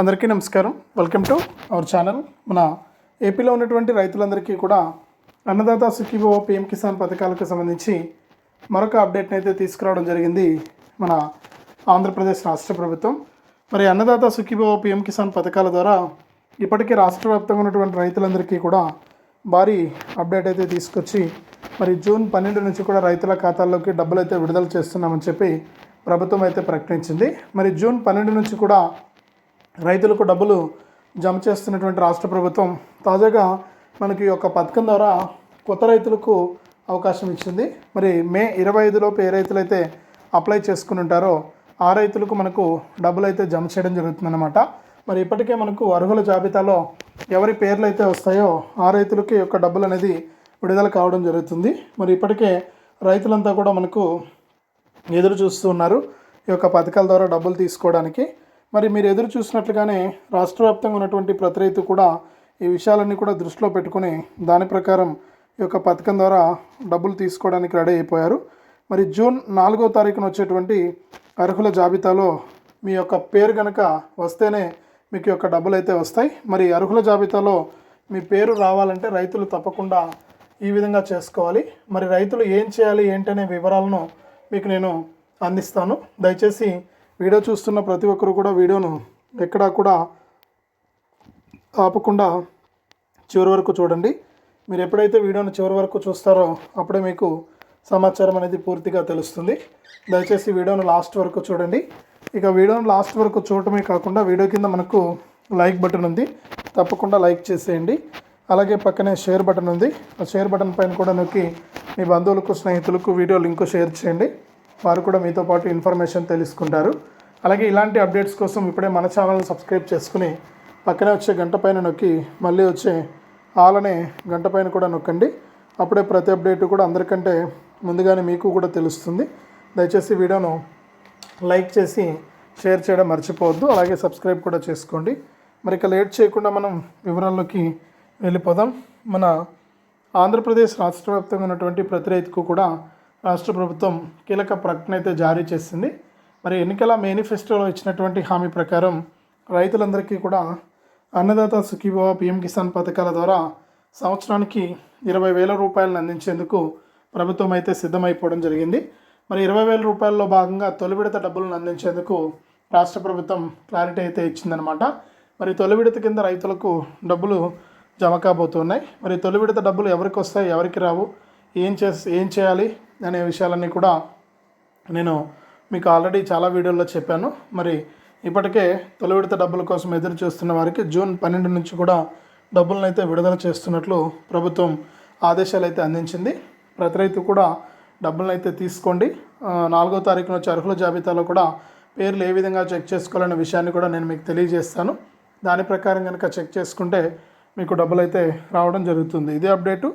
అందరికీ నమస్కారం. Welcome to our channel మన ఏపీలో ఉన్నటువంటి రైతులందరికీ కూడా అన్నదాత సుఖీభవ పిఎం కిసాన్ పథకాలకు సంబంధించి మరొక అప్డేట్ని అయితే తీసుకురావడం జరిగింది మన ఆంధ్రప్రదేశ్ రాష్ట్ర ప్రభుత్వం. మరి అన్నదాత సుఖీభవ పిఎం కిసాన్ పథకాల ద్వారా ఇప్పటికీ రాష్ట్ర వ్యాప్తంగా ఉన్నటువంటి రైతులందరికీ కూడా భారీ అప్డేట్ అయితే తీసుకొచ్చి మరి జూన్ పన్నెండు నుంచి కూడా రైతుల ఖాతాల్లోకి డబ్బులు అయితే విడుదల చేస్తున్నామని చెప్పి ప్రభుత్వం అయితే ప్రకటించింది. మరి జూన్ పన్నెండు నుంచి కూడా రైతులకు డబ్బులు జమ చేస్తున్నటువంటి రాష్ట్ర ప్రభుత్వం తాజాగా మనకి ఒక యొక్క పథకం ద్వారా కొత్త రైతులకు అవకాశం ఇచ్చింది. మరి మే ఇరవై ఐదులోపు ఏ రైతులైతే అప్లై చేసుకుని ఉంటారో ఆ రైతులకు మనకు డబ్బులు అయితే జమ చేయడం జరుగుతుందన్నమాట. మరి ఇప్పటికే మనకు అర్హుల జాబితాలో ఎవరి పేర్లు అయితే వస్తాయో ఆ రైతులకి యొక్క డబ్బులు అనేది విడుదల కావడం జరుగుతుంది. మరి ఇప్పటికే రైతులంతా కూడా మనకు ఎదురు చూస్తూ ఉన్నారు ఈ యొక్క పథకాల ద్వారా డబ్బులు తీసుకోవడానికి. మరి మీరు ఎదురు చూసినట్లుగానే రాష్ట్ర వ్యాప్తంగా ఉన్నటువంటి ప్రతి రైతు కూడా ఈ విషయాలన్నీ కూడా దృష్టిలో పెట్టుకుని దాని ప్రకారం ఈ యొక్క పథకం ద్వారా డబ్బులు తీసుకోవడానికి రెడీ అయిపోయారు. మరి జూన్ నాలుగో తారీఖున వచ్చేటువంటి అర్హుల జాబితాలో మీ యొక్క పేరు కనుక వస్తేనే మీకు యొక్క డబ్బులు అయితే వస్తాయి. మరి అర్హుల జాబితాలో మీ పేరు రావాలంటే రైతులు తప్పకుండా ఈ విధంగా చేసుకోవాలి. మరి రైతులు ఏం చేయాలి ఏంటనే వివరాలను మీకు నేను అందిస్తాను. దయచేసి వీడియో చూస్తున్న ప్రతి ఒక్కరు కూడా వీడియోను ఎక్కడా కూడా ఆపకుండా చివరి వరకు చూడండి. మీరు ఎప్పుడైతే వీడియోను చివరి వరకు చూస్తారో అప్పుడే మీకు సమాచారం అనేది పూర్తిగా తెలుస్తుంది. దయచేసి వీడియోను లాస్ట్ వరకు చూడండి. ఇక వీడియోను లాస్ట్ వరకు చూడటమే కాకుండా వీడియో కింద మనకు లైక్ బటన్ ఉంది. తప్పకుండా లైక్ చేసేయండి. అలాగే పక్కనే షేర్ బటన్ ఉంది. ఆ షేర్ బటన్ పైన కూడా నొక్కి మీ బంధువులకు స్నేహితులకు వీడియో లింక్ షేర్ చేయండి. వారు కూడా మీతో పాటు ఇన్ఫర్మేషన్ తెలుసుకుంటారు. అలాగే ఇలాంటి అప్డేట్స్ కోసం ఇప్పుడే మన ఛానల్ సబ్స్క్రైబ్ చేసుకుని పక్కనే వచ్చే గంట పైన నొక్కి మళ్ళీ వచ్చే ఆల్ అనే గంట పైన కూడా నొక్కండి. అప్పుడే ప్రతి అప్డేట్ కూడా అందరికంటే ముందుగానే మీకు కూడా తెలుస్తుంది. దయచేసి వీడియోను లైక్ చేసి షేర్ చేయడం మర్చిపోవద్దు. అలాగే సబ్స్క్రైబ్ కూడా చేసుకోండి. మరి ఇక లేట్ చేయకుండా మనం వివరాల్లోకి వెళ్ళిపోదాం. మన ఆంధ్రప్రదేశ్ రాష్ట్ర వ్యాప్తంగా ఉన్నటువంటి ప్రతి రైతుకు కూడా రాష్ట్ర ప్రభుత్వం కీలక ప్రకటన అయితే జారీ చేసింది. మరి ఎన్నికల మేనిఫెస్టోలో ఇచ్చినటువంటి హామీ ప్రకారం రైతులందరికీ కూడా అన్నదాత సుఖీభవ పిఎం కిసాన్ పథకాల ద్వారా సంవత్సరానికి ఇరవై వేల రూపాయలను అందించేందుకు ప్రభుత్వం అయితే సిద్ధమైపోవడం జరిగింది. మరి ఇరవై వేల రూపాయల్లో భాగంగా తొలి విడత డబ్బులను అందించేందుకు రాష్ట్ర ప్రభుత్వం క్లారిటీ అయితే ఇచ్చిందనమాట మరి తొలి విడత కింద రైతులకు డబ్బులు జమ కాబోతున్నాయి. మరి తొలి విడత డబ్బులు ఎవరికి వస్తాయి ఎవరికి రావు ఏం చేసి ఏం చేయాలి అనే విషయాలన్నీ కూడా నేను మీకు ఆల్రెడీ చాలా వీడియోల్లో చెప్పాను. మరి ఇప్పటికే తొలి విడత డబ్బుల కోసం ఎదురు చూస్తున్న వారికి జూన్ పన్నెండు నుంచి కూడా డబ్బులను అయితే విడుదల చేస్తున్నట్లు ప్రభుత్వం ఆదేశాలు అయితే అందించింది. ప్రతి రైతు కూడా డబ్బులను అయితే తీసుకోండి నాలుగో తారీఖున వచ్చే అర్హుల జాబితాలో కూడా పేర్లు ఏ విధంగా చెక్ చేసుకోవాలనే విషయాన్ని కూడా నేను మీకు తెలియజేస్తాను. దాని ప్రకారం కనుక చెక్ చేసుకుంటే మీకు డబ్బులు అయితే రావడం జరుగుతుంది. ఇదే అప్డేటు.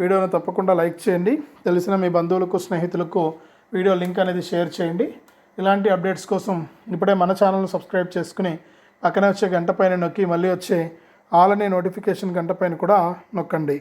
వీడియోను తప్పకుండా లైక్ చేయండి. తెలిసిన మీ బంధువులకు స్నేహితులకు వీడియో లింక్ అనేది షేర్ చేయండి. ఇలాంటి అప్డేట్స్ కోసం ఇప్పుడే మన ఛానల్ను సబ్స్క్రైబ్ చేసుకుని పక్కనే వచ్చే గంట పైన నొక్కి మళ్ళీ వచ్చే ఆల్ అనే నోటిఫికేషన్ గంట పైన కూడా నొక్కండి.